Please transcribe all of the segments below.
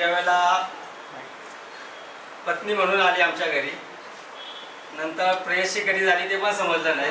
ज्यावेळेला पत्नी म्हणून आली आमच्या घरी नंतर प्रेयशी कधी झाली ते पण समजलं नाही.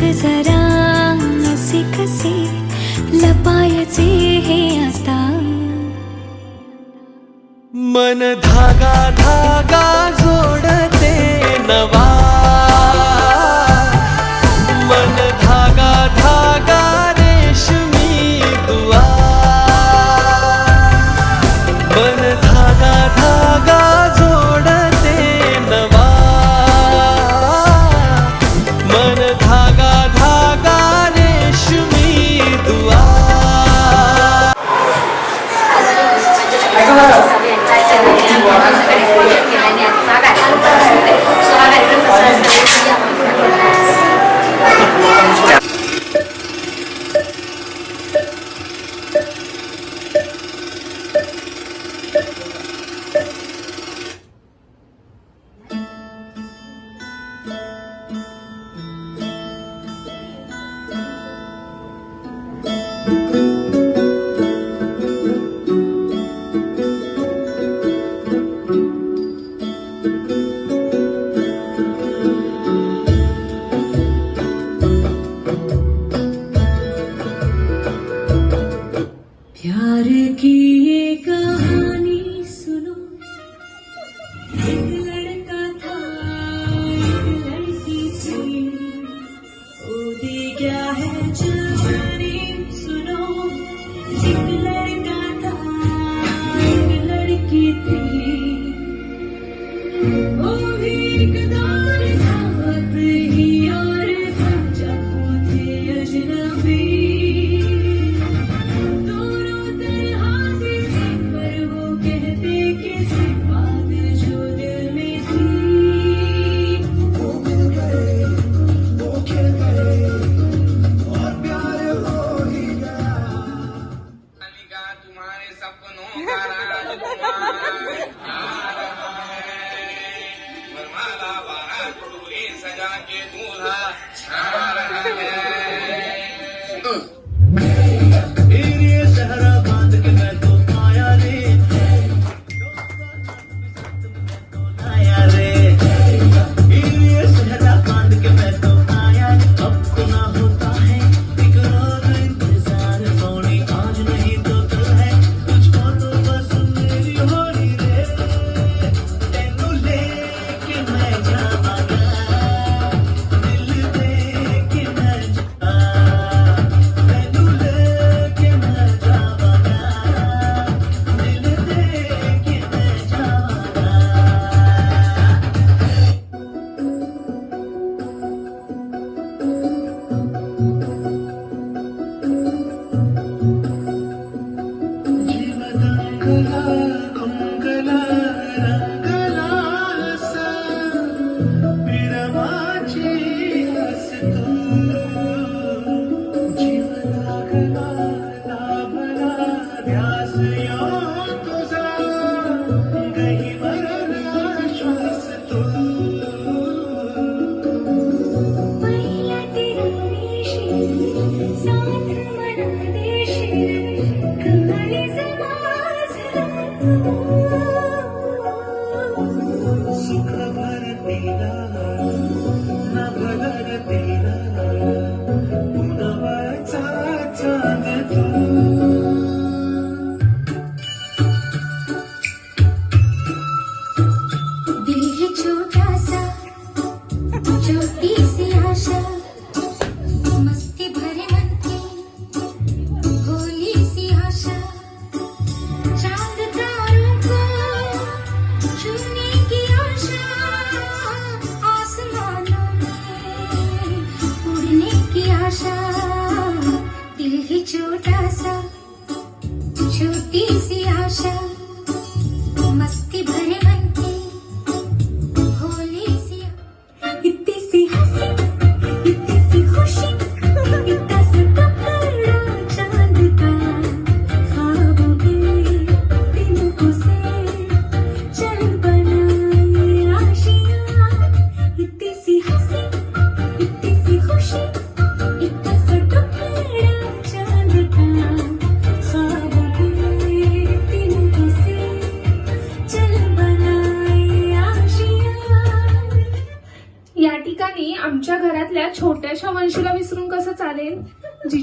सांग जरा असे कसे लपायचे हे आता. मन धागा धागा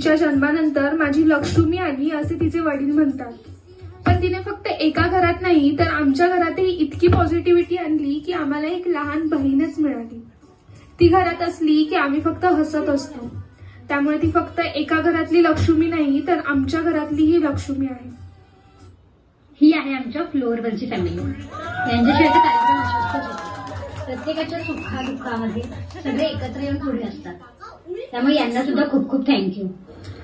तिच्या जन्मानंतर माझी लक्ष्मी आली असे तिचे वडील म्हणतात. पण तिने फक्त एका घरात नाही तर आमच्या घरातही इतकी पॉझिटिव्हिटी आणली की आम्हाला एक लहान बहीणच मिळाली. ती घरात असली की आम्ही फक्त हसत असतो. त्यामुळे ती फक्त एका घरातली लक्ष्मी नाही तर आमच्या घरातली ही लक्ष्मी आहे. ही आहे आमच्या फ्लोअरवरची फॅमिली यांच्याशिवाय तर कार्यक्रम अशक्यच प्रत्येकाच्या सगळे एकत्र येऊन पुढे असतात. त्यामुळे यांना सुद्धा खूप खूप थँक्यू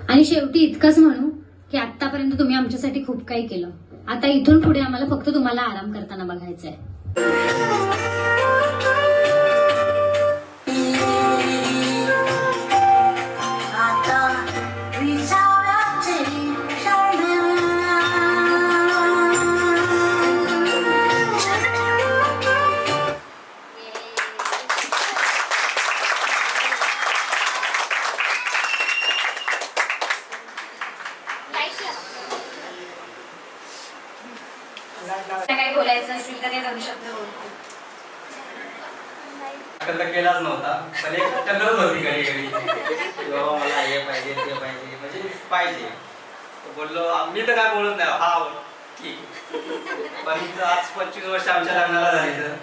आणि शेवटी इतकंच म्हणू की आतापर्यंत तुम्ही आमच्यासाठी खूप काही केलं. आता इथून पुढे आम्हाला फक्त तुम्हाला आराम करताना बघायचं आहे काही बोलायचं असेल तर दोन शब्द बोलतो तर केलाच नव्हता पण एक टकरत होती घडी घडी बाबा मला हे पाहिजे ते पाहिजे म्हणजे पाहिजे. बोललो मी तर काय बोलत नाही हा बोल ठीक. पण आज पंचवीस वर्ष आमच्या लग्नाला झाली तर.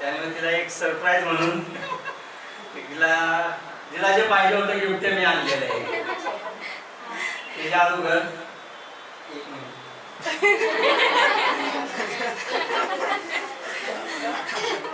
त्यामुळे तिला एक सरप्राईज म्हणून तिला तिला जे पाहिजे होतं गिफ्ट ते मी आणलेलं आहे. तिच्या अगोदर एक मिनिट. ハハハハ!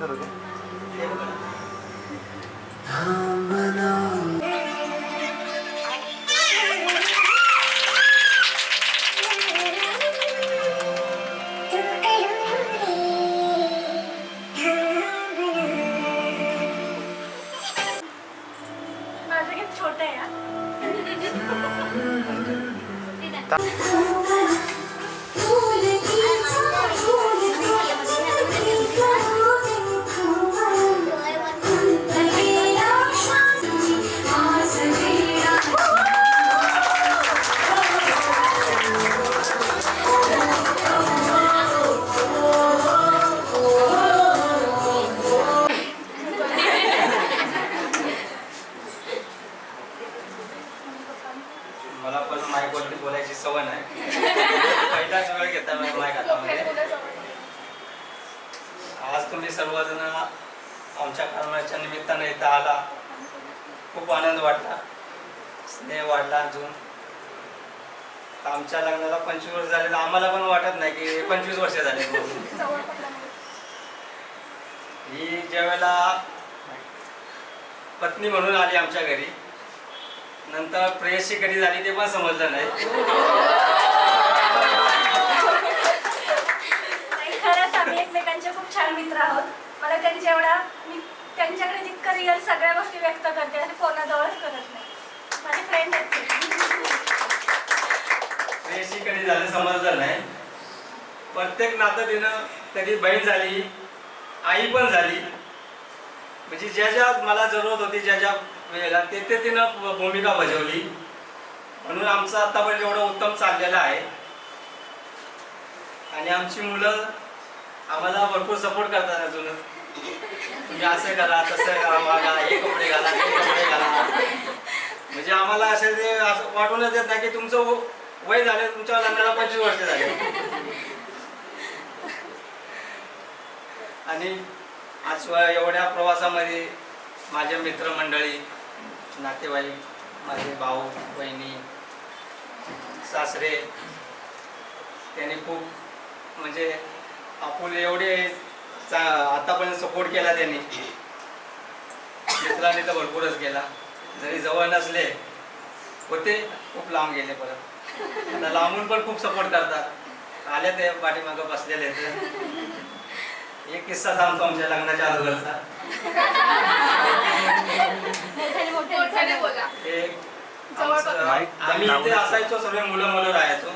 माझी ते वेअर आमच्या लग्नाला पंचवीस वर्ष झाले. आम्हाला पण वाटत नाही की पंचवीस वर्ष झाले. ही ज्यावेळेला पत्नी म्हणून आली आमच्या घरी नंतर प्रेयसी कधी झाली ते पण समजलं नाही. खरंच आम्ही एकमेकांचे खूप छान मित्र आहोत. मला त्यांच्या एवढा मी त्यांच्याकडे जितकं रिअल सगळ्या गोष्टी व्यक्त करते असे कोणाजवळच करत नाही. माझे फ्रेंड आहेत ते. कधी झालं समजलं नाही. प्रत्येक नातं तिनं कधी बहीण झाली आई पण झाली. म्हणजे ज्या ज्या मला जरूरत होती ज्या ज्या वेळेला ते ते तिनं भूमिका बजावली. म्हणून आमचं आतापर्यंत एवढं उत्तम चाललेलं आहे. आणि आमची मुलं आम्हाला भरपूर सपोर्ट करतात अजूनच तुम्ही असं करा तसं करा वागा हे कपडे घाला ते कपडे घाला. म्हणजे आम्हाला असे ते असं वाटूनच येत नाही की तुमचं वय झाले तुमच्या लग्नाला पंचवीस वर्ष झाले. आणि आज एवढ्या प्रवासामध्ये माझे मित्रमंडळी नातेवाईक माझे भाऊ बहिणी सासरे त्यांनी खूप म्हणजे आपुले एवढे चा आतापर्यंत सपोर्ट केला त्यांनी. मित्रांनी तर भरपूरच केला. जरी जवळ नसले होते खूप लांब गेले परत. आता लांबून पण खूप सपोर्ट करतात. आले ते पाठीमागं बसलेले आहेत. एक किस्सा सांगतो आमच्या लग्नाच्या अगोदरचा. आम्ही इथे असायचो सर्व मुलं मुलं राहायचो.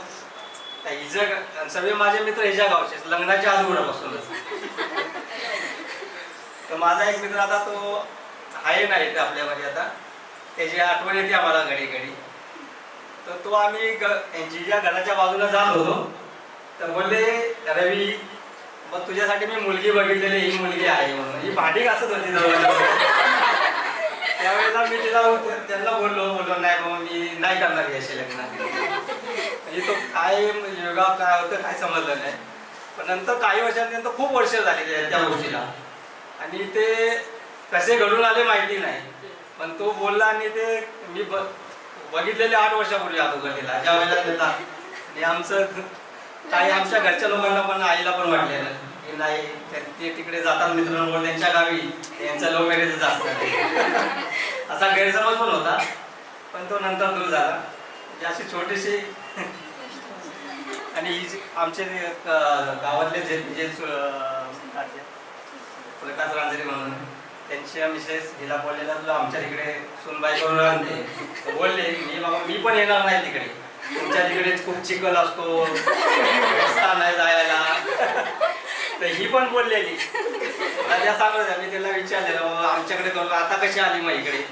त्या हिचं सर्व माझे मित्र हिच्या गावचे लग्नाच्या अगोदरपासूनच तर माझा एक मित्र आता तो आहे ना इथे आपल्यामध्ये आता. त्याची आठवण येते आम्हाला घडी घडी तर तो आम्ही ग ज्या घराच्या बाजूला जात होतो. तर बोलले रवी मग तुझ्यासाठी मी मुलगी बघितलेली ही मुलगी आहे म्हणून. ही भांडी घासत होती जवळ त्यावेळेला मी तिला त्यांना बोललो बोललो नाही मग मी नाही करणार याशी लग्न. म्हणजे तो काय योगा काय होतं काय समजलं नाही. पण नंतर काही वर्षांनंतर खूप वर्ष झाली त्या- त्या गोष्टीला. आणि ते कसे घडून आले माहिती नाही. पण तो बोलला आणि ते मी ब- बघितलेले आठ वर्षापूर्वी अगोदर ज्या वेळेला देता आणि आमचं काही आमच्या घरच्या लोकांना पण आईला पण वाटलेलं की नाही ते ते तिकडे जातात मित्रांबरोबर त्यांच्या गावी. यांचा लव्ह मॅरेज जास्त असा गैरसमज पण होता पण तो नंतर दूर झाला. म्हणजे अशी छोटीशी आणि ही जी आमचे गावातले जे जे सु- अं, काय ते, प्रकाश रांजरे म्हणून त्यांच्या मिसेस हिला बोललेला तुला आमच्या तिकडे सुनबाई करून आणते. बोलले मी बाबा मी पण येणार नाही तिकडे. तुमच्या तिकडेच खूप चिखल असतो रस्ता नाही जायला. तर ही पण बोललेली. त्या सांगत मी तिला विचारलेलं बाबा आमच्याकडे करून आता कशी आली मग इकडे?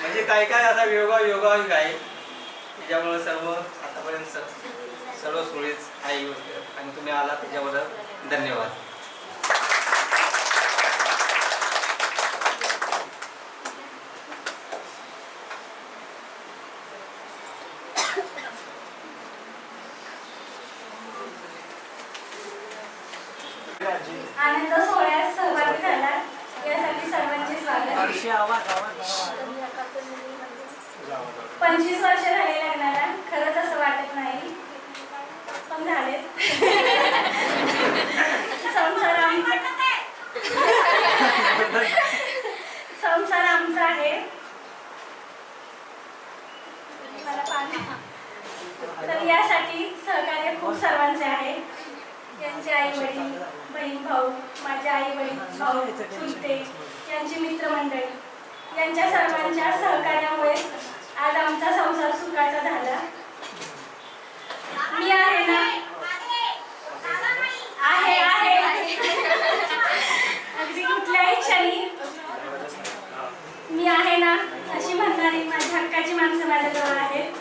म्हणजे काय काय असा योगा योगा काय त्याच्यामुळे सर्व आतापर्यंत सर्व सुरळीत आहे आणि तुम्ही आला त्याच्याबद्दल धन्यवाद. आनंद सोहळ्यात सहभागी झाला यासाठी सर्वांचे स्वागत. पंचवीस वर्ष झाले लग्नाला. खरंच असं वाटत नाही. पण झाले संसार आमचा संसार आमचा आहे. तर यासाठी सहकार्य खूप सर्वांचे आहे. यांचे आई वडील बहीण भाऊ माझे आई वडील भाऊ चुलते यांची मित्रमंडळी. यांच्या सर्वांच्या सहकार्यामुळे आज आमचा संसार सुखाचा झाला मी आहे ना आहे आहे अगदी कुठल्याही क्षणी मी आहे ना अशी म्हणणारी माझी हक्काची माणसं माझ्याजवळ आहेत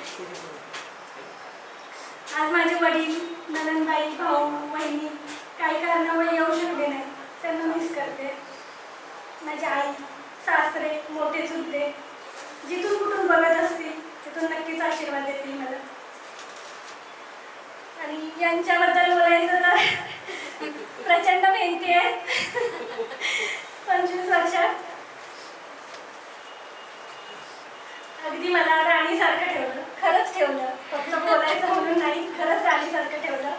आज माझे वडील ननंदबाई भाऊ बहिणी काही कारणामुळे येऊ शकले नाही त्यांना मिस करते माझी आई सासरे मोठे चुलते जिथून कुठून बघत असतील तिथून नक्कीच आशीर्वाद देतील मला आणि यांच्याबद्दल बोलायचं तर प्रचंड मेहनती आहे पंचवीस वर्षात अगदी मला राणीसारखं ठेवलं. खरंच ठेवलं. फक्त बोलायचं म्हणून नाही खरंच राणीसारखं ठेवलं.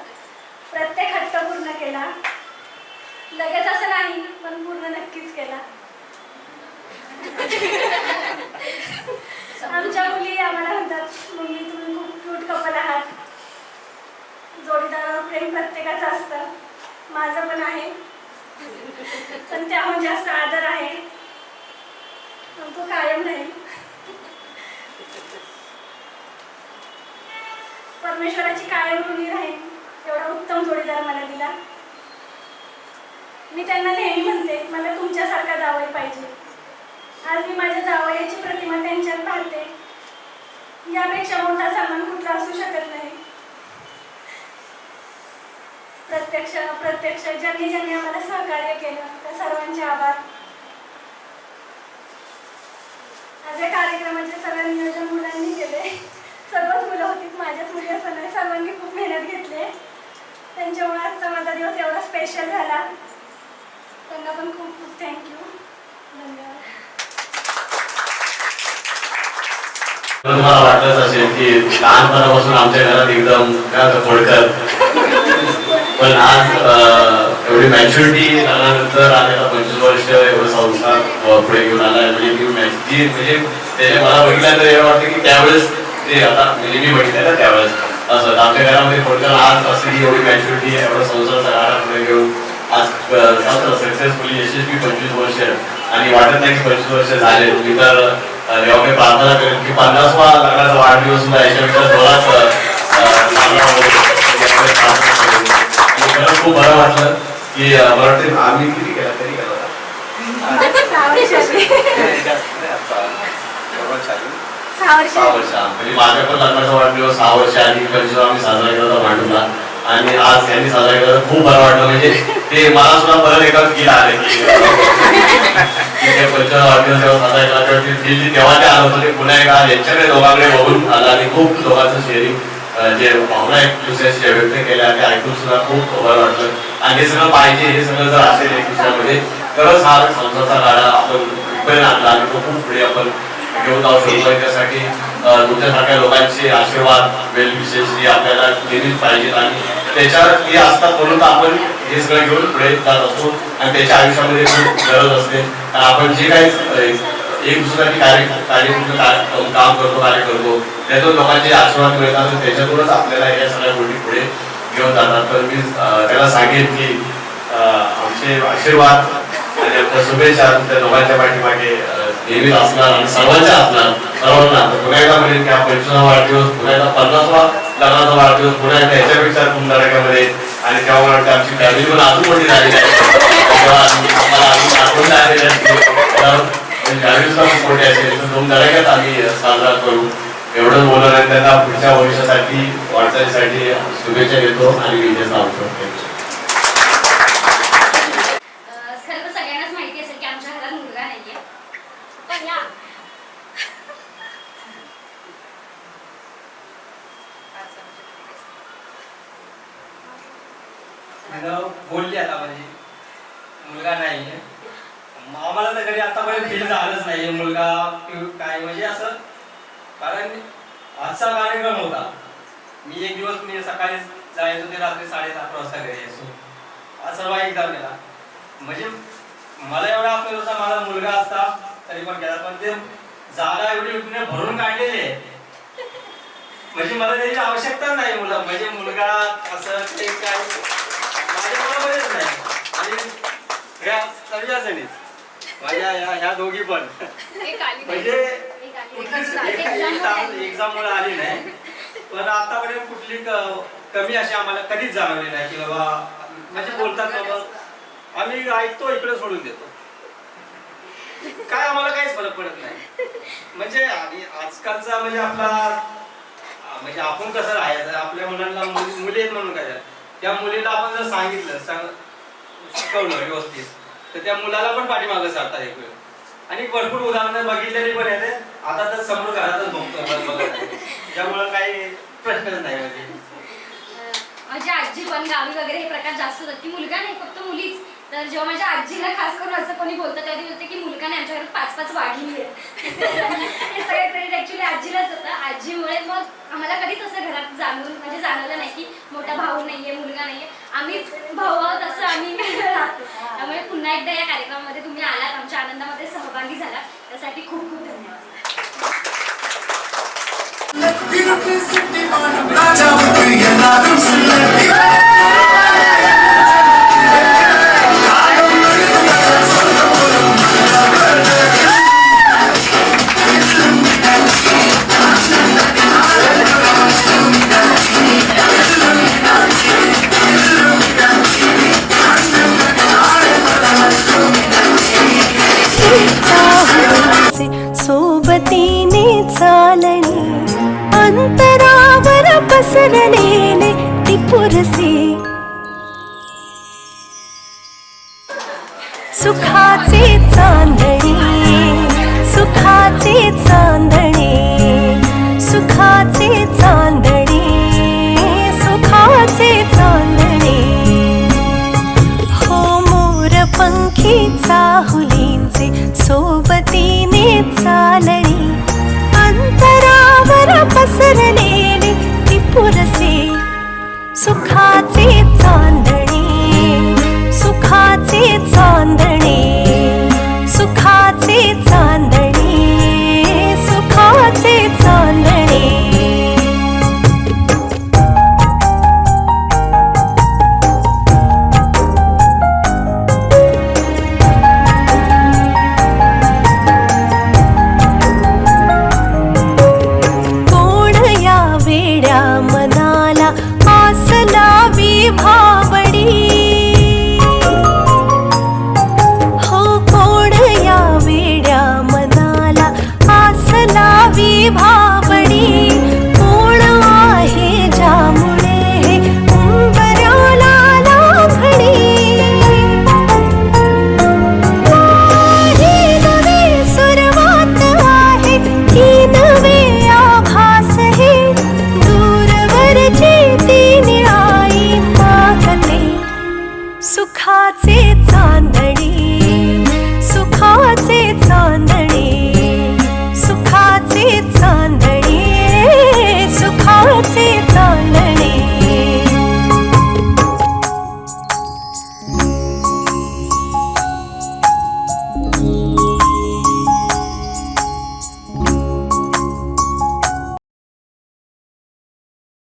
प्रत्येक हट्ट पूर्ण केला. लगेच असं नाही पण पूर्ण नक्कीच केला. आमच्या मुली आम्हाला म्हणतात मम्मी तुम्ही खूप क्यूट कपल आहात. जोडीदारावर प्रेम प्रत्येकाचं असतं. माझं पण आहे. पण त्याहून जास्त आदर आहे. तो कायम राहील. परमेश्वराची कायम ऋणी राहील एवढा उत्तम जोडीदार मला दिला. मी त्यांना नेहमी म्हणते मला तुमच्यासारखा जावई पाहिजे. आज मी माझ्या जावयाची प्रतिमा त्यांच्यात पाहते. यापेक्षा मोठा सामान कुठला असू शकत नाही. प्रत्यक्ष प्रत्यक्ष ज्यांनी ज्यांनी आम्हाला सहकार्य केलं त्या सर्वांचे आभार. आज या कार्यक्रमाचे सगळं नियोजन मुलांनी केले. सर्वच मुलं होती माझ्याच मुली असं नाही सर्वांनी खूप मेहनत घेतली. त्यांच्यामुळे आजचा माझा दिवस एवढा स्पेशल झाला. त्यांना पण खूप खूप थँक्यू धन्यवाद. तर तुम्हाला वाटलंच असेल की लहानपणापासून आमच्या घरात एकदम काय होतं खोडकर पण आज एवढी मॅच्युरिटी झाल्यानंतर आलेला पंचवीस वर्ष एवढं संसार पुढे घेऊन आला म्हणजे मी मॅच म्हणजे त्याने मला बघितलं तर एवढं वाटतं की त्यावेळेस ते आता म्हणजे मी बघितलं ना त्यावेळेस. असं आमच्या घरामध्ये खोडकर आज असं एवढी मॅच्युरिटी एवढा संसार सगळा पुढे घेऊन. आज सक्सेसफुली यशस्वी पंचवीस वर्ष आणि वाटत नाही की पंचवीस वर्ष झाले. मी तर जेव्हा मी प्रार्थना करेन की पन्नासवा लग्नाचा वाढदिवस सुद्धा याच्यापेक्षा जोरात खूप बरं वाटलं की मला वाटते आम्ही किती केला? तरी सहा वर्ष म्हणजे माझ्या पण लग्नाचा वाढदिवस सहा वर्ष आधी पंचवीस आम्ही साजरा केला होता. भांडूला आणि आज त्यांनी साजरा केला खूप बरं वाटलं म्हणजे ते मला सुद्धा परत एका फील आले की वाढदिवस जेव्हा साजरा केला तेव्हा ते तेव्हा ते आलं होतं ते पुन्हा एका यांच्याकडे दोघांकडे बघून आलं आणि खूप लोकांचं शेअरिंग जे भावना एक दुसऱ्याशी व्यक्त केल्या ते ऐकून सुद्धा खूप बरं वाटलं आणि हे सगळं पाहिजे हे सगळं जर असेल एक दुसऱ्यामध्ये तरच हा संसारचा गाडा आपण इथपर्यंत आणला आणि तो खूप पुढे आपण घेऊन जाऊ शकतो. त्यासाठी तुमच्यासारख्या लोकांचे आशीर्वाद वेल विशेष आपल्याला दिलीच पाहिजेत. आणि त्याच्यावर हे असतात म्हणून तर आपण हे सगळं घेऊन पुढे जात असतो. आणि त्याच्या आयुष्यामध्ये खूप गरज असते. आणि आपण जे काही एक दुसऱ्याची कार्य कार्य काम करतो कार्य करतो त्यातून लोकांचे आशीर्वाद मिळतात. त्याच्यातूनच आपल्याला या सगळ्या गोष्टी पुढे घेऊन जातात. तर मी त्याला सांगेन की आमचे आशीर्वाद आणि शुभेच्छा त्या दोघांच्या पाठीमागे नेहमीच असणार आणि सर्वांच्या असणार. सर्वांना पुन्हा एकदा म्हणेन की हा पंचवीसवा वाढदिवस पुन्हा एकदा पन्नासवा लग्नाचा वाढदिवस पुन्हा एकदा याच्यापेक्षा धुमधडाक्यामध्ये आणि तेव्हा मला वाटतं आमची फॅमिली पण अजून मोठी झालेली आहे. तेव्हा अजून आठवण आलेली असते फॅमिली सुद्धा मोठी असेल तर धुमधडाक्यात आम्ही साजरा करू. एवढं बोलून आहे. त्यांना पुढच्या भविष्यासाठी वाटचालीसाठी शुभेच्छा देतो आणि विजय सांगतो Thank you. खरं तर सगळ्यांनाच माहिती असेल की आमच्या घरात मुलगा नाहीये पण या तिनं बोलली आता म्हणजे. मुलगा नाही आम्हाला तर कधी आतापर्यंत फील झालंच नाहीये मुलगा काय म्हणजे असं कारण आजचा कार्यक्रम होता. मी एक दिवस मी सकाळी जायचो ते रात्री साडेसात वाजता घरी यायचो. आज सर्व एकदम केला म्हणजे मला एवढा अफसोस होता माझा मुलगा असता तरी पण केला पण ते जागा एवढी भरून काढलेली आहे. म्हणजे मला त्याची आवश्यकता नाही मुला म्हणजे मुलगा असं ते काय माझ्या नाही आणि ह्या सगळ्या जणीच माझ्या ह्या ह्या दोघी पण. म्हणजे. एक्झाम मुळे आली नाही पण आतापर्यंत कुठली कमी अशी आम्हाला कधीच जाणवली नाही की बाबा म्हणजे बोलतात बाबा आम्ही ऐकतो इकडे सोडून देतो काय आम्हाला काहीच फरक पडत नाही म्हणजे आणि आजकालचा म्हणजे आपला म्हणजे आपण कसं राहायचं आपल्या मुलांना मुली मुली आहेत म्हणून काय त्या मुलीला आपण जर सांगितलं सांग शिकवलं व्यवस्थित तर त्या मुलाला पण पाठीमागं सारतात एक वेळ. आणि भरपूर उदाहरणं बघितलेली पण आहे आता तर समोर घरातच बघतो बघत आहे. त्यामुळं काही प्रश्नच नाही म्हणजे. माझी आजी पण गावी वगैरे हे प्रकार जास्त होतात. की मुलगा नाही फक्त मुलीच. तर जेव्हा माझ्या आजीला खास करून असं कोणी बोलतं तेव्हा ती बोलते की मुलगा नाही आमच्याकडे पाच पाच वाढली आहे इकडे आजीलाच होतं आजीमुळे मग आम्हाला कधीच असं घरात जाणून म्हणजे जाणवलं नाही की मोठा भाऊ नाहीये मुलगा नाहीये. आम्हीच भाऊ आहोत असं आम्ही राहतो. त्यामुळे पुन्हा एकदा या कार्यक्रमामध्ये तुम्ही आलात आमच्या आनंदामध्ये सहभागी झाला त्यासाठी खूप खूप धन्यवाद. अंतरावर पसरलेले ती पुरसी. सुखाचे चांदणी सुखाचे चांदणी सुखाचे चांदणी सुखाचे चांदणी. हो मोर पंखी चाहुलीचे सोबतीने चालणे. पसरलेले ती पुरसे सुखाचे चांदणे.